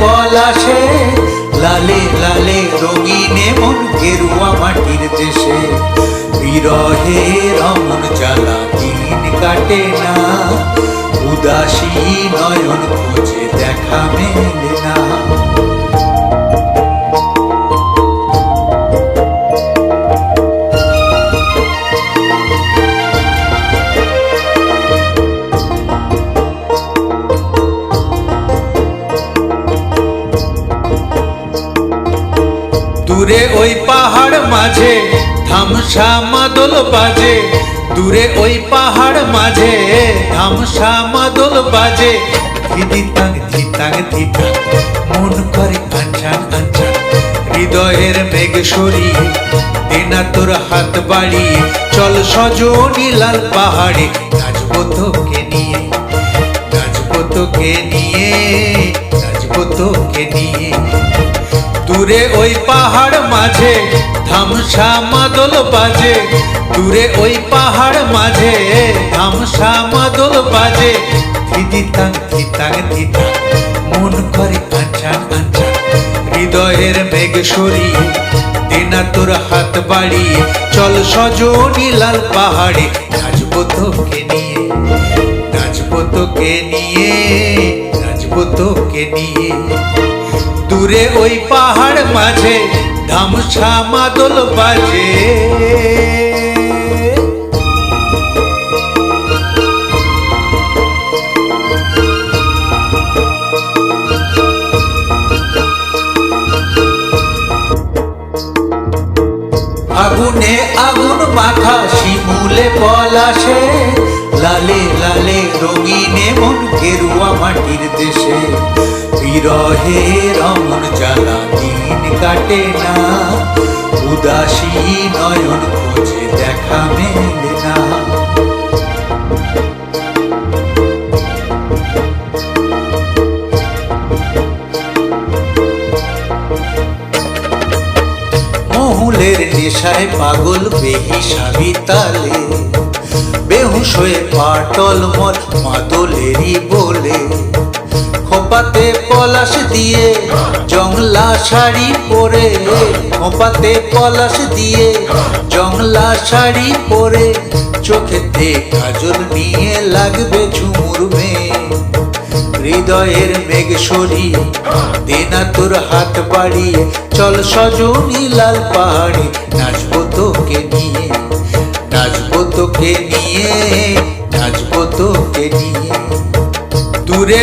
পলাশে লালে লালে রঙিনে মন গেরুয়া মাটির দেশে। বিরহে রমন জ্বালা দিন কাটে না। দূরে ওই পাহাড় মাঝে, ধামসা মাদল বাজে। দূরে ওই পাহাড় মাঝে, ধামসা মাদল বাজে। ধিদিতাং ধিতাং ধিতাং মন করে আঞ্চান আঞ্চান হৃদয়ের মেঘ সরিয়ে দেনা তোর হাত বাড়িয়ে। চল সজনী লাল পাহাড়ে, নাচবো তোকে নিয়ে। নাচবো তোকে নিয়ে, নাচবো তোকে নিয়ে। দূরে ওই পাহাড় মাঝে, ধামসা মাদল বাজে। দূরে ওই পাহাড় মাঝে, ধামসা মাদল বাজে। মন করে আঞ্চান আঞ্চান হৃদয়ের মেঘ সরিয়ে, দেনা তোর হাত বাড়িয়ে, চল সজনী লাল পাহাড়ে, নাচবো তোকে নিয়ে। নাচবো তোকে নিয়ে, নাচবো তোকে নিয়ে। দূরে ওই পাহাড় মাঝে, ধামসা মাদল বাজে। আগুনে আগুন মাখা শিমুলে পলাশে লালে লালে রঙিনে মন গেরুয়া মাটির দেশে। বিরহে রমন জ্বালা, দিন কাটে না। উদাসী নয়ন খোঁজে দেখা মেলে না। মহুলের নেশায় পাগল বেহিসাবি তালে, বেহুশ হয়ে পাটল মল মাদলেরই বলে। খোপাতে পলাশ দিয়ে, জংলা শাড়ি পরে। খোপাতে পলাশ দিয়ে, জংলা শাড়ি পরে। চোখেতে কাজল নিয়ে লাগবে ঝুমুর হৃদয়ের মেঘ সরিয়ে দেনা তোর হাত বাড়িয়ে। চল সজনী লাল পাহাড়ে, নাচবো তোকে নিয়ে। নাচবো তোকে নিয়ে, নাচবো তোকে নিয়ে। দূরে